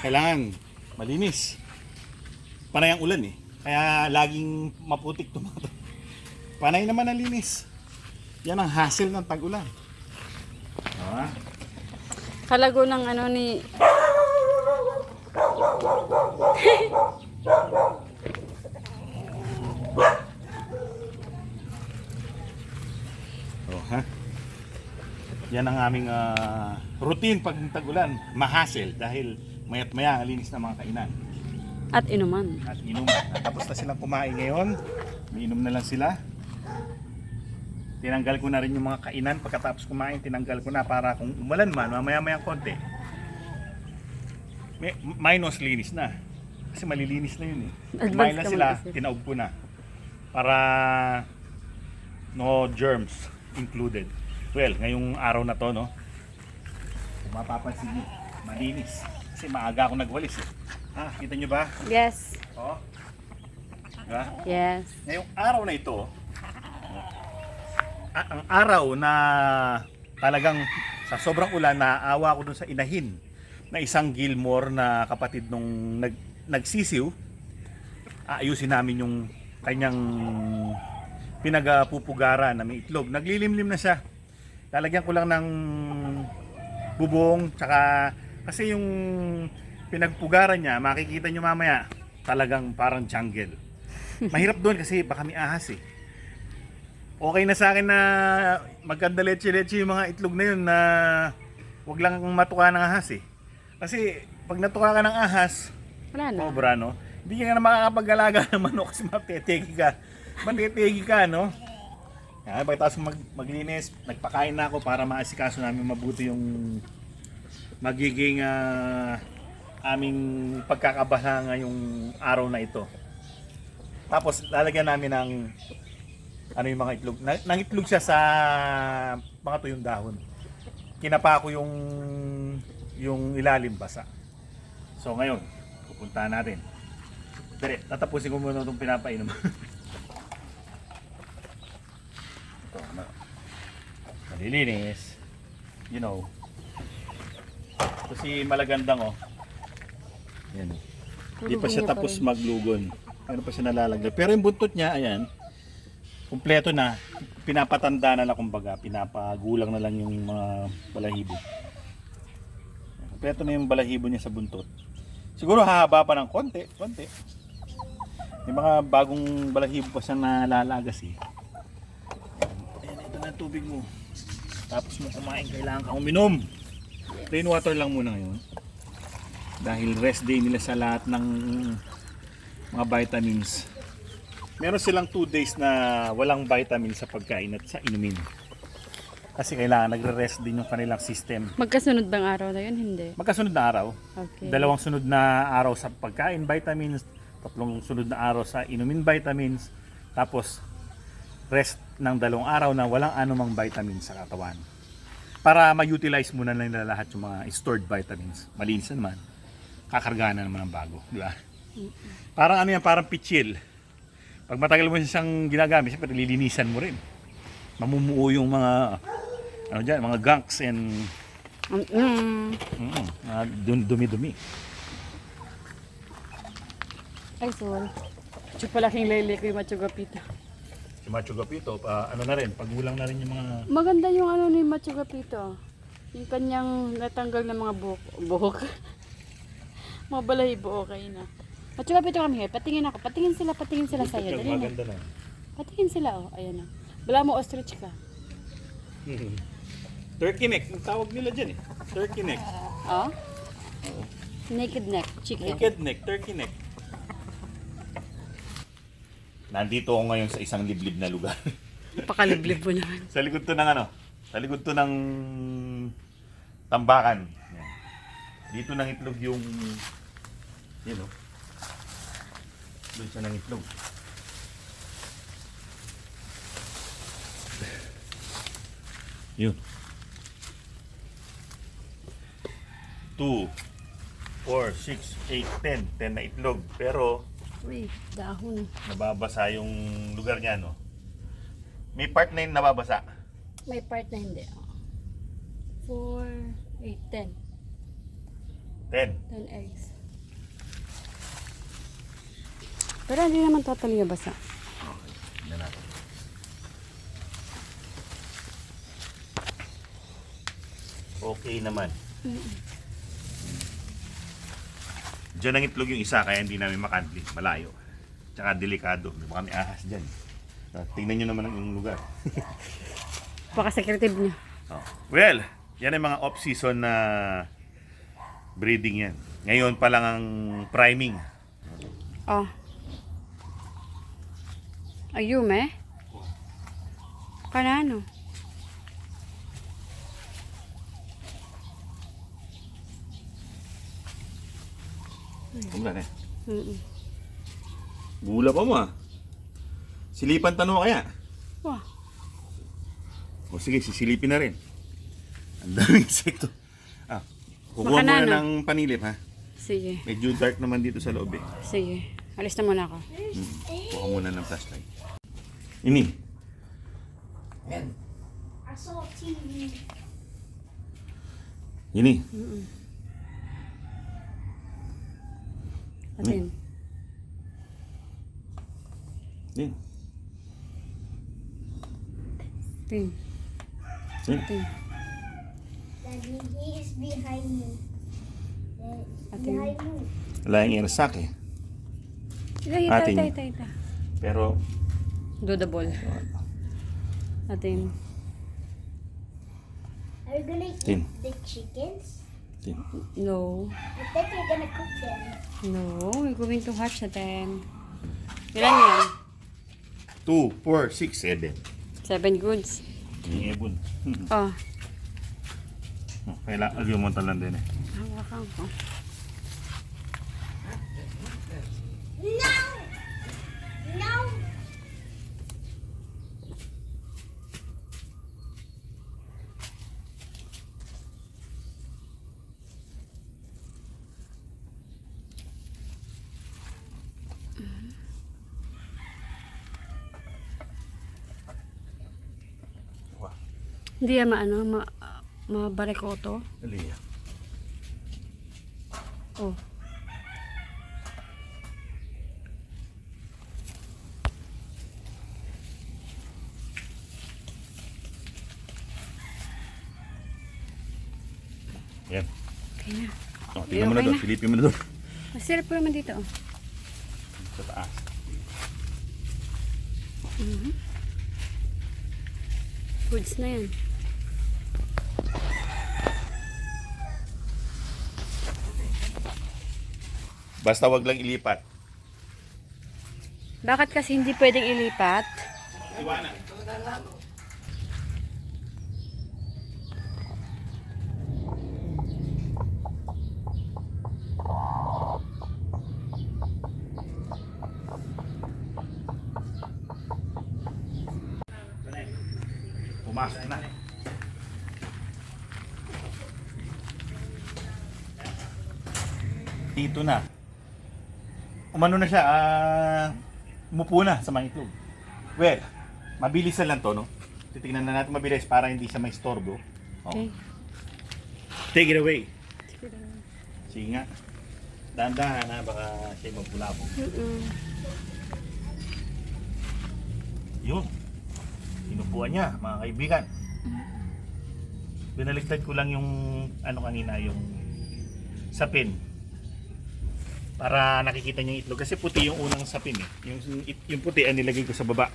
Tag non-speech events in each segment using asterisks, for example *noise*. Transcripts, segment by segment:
kailangan malinis. Panay ang ulan eh. Kaya laging maputik tumato. *laughs* Panay naman ang linis. Yan ang hassle ng tag-ulan. Ah, Kalago ng ano ni... oh, ha? Yan ang aming ah, routine pag tag-ulan. Mahassle dahil mayat maya ang linis ng mga kainan. At inuman. At inuman. Tapos na silang kumain ngayon. Miinom na lang sila. Tinanggal ko na rin yung mga kainan. Pagkatapos kumain, tinanggal ko na para kung umulan man, mamaya-maya konti. May, minus linis na. Kasi malilinis na yun eh. Kumain na sila, tinaob ko na. Para no germs included. Well, ngayong araw na to, no? Kung mapapansin nyo, malinis. Kasi maaga ako nagwalis eh. Ah, kita nyo ba? Yes. Oh. Diba? Yes. Ngayong araw na ito, ang araw na talagang sa sobrang ulan naawa ko dun sa inahin na isang Gilmore na kapatid nung nag, nagsisiw. Aayusin namin yung kanyang pinagpupugaran na may itlog. Naglilimlim na siya. Lalagyan ko lang ng bubong tsaka kasi yung pinagpugaran niya makikita nyo mamaya talagang parang jungle. Mahirap doon kasi baka may ahas eh. Okay na sa akin na maganda leche-leche yung mga itlog na yun na wag lang matuka ng ahas eh. Kasi pag natuka ka ng ahas, Wala na. Cobra, no? Hindi ka na makakapag-alaga ng manok kasi matetegi ka. Matetegi ka, no? Kaya pagkatapos mag maglinis, nagpakain na ako para maasikaso namin mabuti yung magiging ah, aming pagkakabaha ngayong araw na ito. Tapos lalagyan namin ng ano yung mga itlog. Na, nang itlog siya sa mga tuyong dahon. Kinapa ko yung yung ilalim basa. So ngayon, pupuntahan natin. Pero tatapusin ko muna itong pinapainom. *laughs* Ito, ano. Malilinis. You know. Ito si Malagandang oh. Yan. Hindi pa siya tapos maglugon. Ano pa siya nalalagay. Pero yung buntot niya, ayan, kumpleto na. Pinapatanda na lang kumbaga. Pinapagulang na lang yung mga balahibo. Kumpleto na yung balahibo niya sa buntot. Siguro hahaba pa ng konti, konti. May mga bagong balahibo pa siyang nalalagas eh. Ayan, ito na tubig mo. Tapos mo kumain, kailangan kang uminom. Rainwater lang muna ngayon. Dahil rest day nila sa lahat ng mga vitamins. Meron silang 2 days na walang vitamin sa pagkain at sa inumin. Kasi kailangan nagre-rest din yung kanilang system. Magkasunod bang araw na yun? Hindi. Magkasunod na araw. Okay. Dalawang sunod na araw sa pagkain vitamins, tatlong sunod na araw sa inumin vitamins, tapos rest ng dalawang araw na walang anumang vitamins sa katawan. Para ma-utilize muna na nila lahat yung mga stored vitamins. Malinis na naman. Kakargahan na naman ng bago. Di ba? Parang ano yan, parang pitchil. Pag matagal mo siyang ginagamit, siyempre lilinisan mo rin. Mamumuo yung mga ano dyan, mga gunks and Um, mm. mm, mga dumi-dumi. Ay, sorry. Chupalaking lele ko yung machugapita. Si Macho Gapito, pa, ano na rin, pagulang na rin yung mga... Maganda yung ano ni Machugapito. Yung kanyang natanggal ng mga buhok. buhok. *laughs* mga balahibo, okay na. Machugapito kami here. Patingin ako. Patingin sila, patingin sila Dali na. maganda na. Patingin sila, oh. Ayan na. Wala mo ostrich ka. Turkey neck, ang tawag nila dyan eh. Turkey neck. Oh? Naked neck, chicken. Naked neck, turkey neck. Nandito ako ngayon sa isang liblib na lugar. *laughs* Pakaliblib mo naman. sa likod to ng ano? Sa likod to ng tambakan. Yan. Dito nang itlog yung yun oh. Doon siya ng itlog. Yun. 2, 4, 6, 8, 10. 10 na itlog. Pero Uy, dahon. nababasa yung lugar niya, no? May part na yung nababasa. May part na hindi. 4, 8, 10. 10. 10 eggs. Pero hindi naman totally basa. Tingnan natin. Okay naman. Diyan ang itlog yung isa kaya hindi namin makantli. Malayo. Tsaka delikado. Baka may ahas dyan. Tingnan nyo naman ang yung lugar. *laughs* Baka secretive niya. Oh. Well, yan ang mga off-season na breeding yan. Ngayon pa lang ang priming. Oh. Ayume? Kanano? Wala na. Mm-mm. Bula pa mo ah. Silipan tanong kaya. Wah. O sige, sisilipin na rin. Ang daming insekto. Ah, kukuha Baka muna ng panilip ha. Sige. Medyo dark naman dito sa loob eh. Sige. Alis na muna ako. Hmm. Kuha muna ng flashlight. Ini. I saw TV. Ini. Atin. Din. Atin. Din. Atin. Daddy, he is behind me. Ate. Behind me. Wala yung irasak eh. Ita, ita, Atin. ita, ita, ita. Pero, Do the ball. Atin. Are you gonna eat Tin. the chickens? Din. No. I think you're gonna cook them. No. We're going to hatch natin. Ilan yan? 2, 4, 6, 7. Seven goods. Yung ibon. Oh. Kailangan, alimutan lang din eh. Hawakan ko. No! No! Hindi yan maano, ma, mabarikoto. Dali yan. Oh. Yan. Okay na. O, tingnan mo na doon. Silipin mo na doon. Masirap po naman dito. Oh. Sa taas. Goods na yan. Basta wag lang ilipat. Bakit kasi hindi pwedeng ilipat? Iwanan. Pumasok na. Dito na. Umano na siya, ah, umupo na sa mga itlog. Well, mabilis na lang to, no? Titignan na natin mabilis para hindi siya may storbo. Oh. Okay. Take it away. Sige nga. Dahan-dahan ha, baka siya magbulabo. Mm-mm. Yun. Inupuan niya, mga kaibigan. Binaliktad ko lang yung ano kanina, yung sapin. Para nakikita niyo yung itlog. Kasi puti yung unang sapin eh. Yung, yung puti ang nilagay ko sa baba.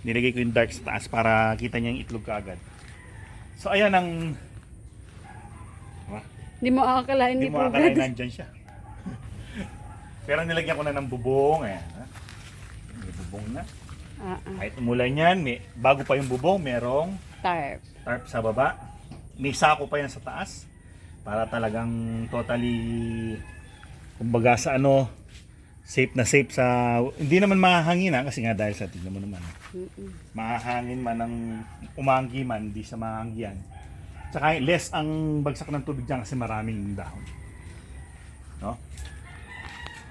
Nilagay ko yung dark sa taas para kita niya yung itlog kaagad. So ayan ang... Hindi mo akakalain Hindi mo Pugad. akalain *laughs* nandyan siya. Pero nilagyan ko na ng bubong. Ayan, ha? May bubong na. Ah, ah. Kahit umulan yan, may, bago pa yung bubong, merong Tarp. tarp sa baba. May sako pa yan sa taas. Para talagang totally, kumbaga sa ano, safe na safe sa, hindi naman mahangin ha, kasi nga dahil sa tignan mo naman. Mahangin man ng umanggi man, hindi sa mahanggi yan. Tsaka less ang bagsak ng tubig dyan kasi maraming dahon. No?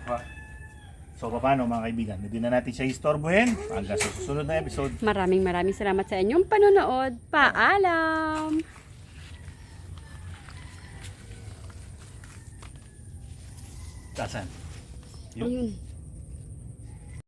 Ah. So, paano mga kaibigan? Hindi na natin siya istorbohin. Hanggang sa susunod na episode. Maraming maraming salamat sa inyong panonood. Paalam! 我以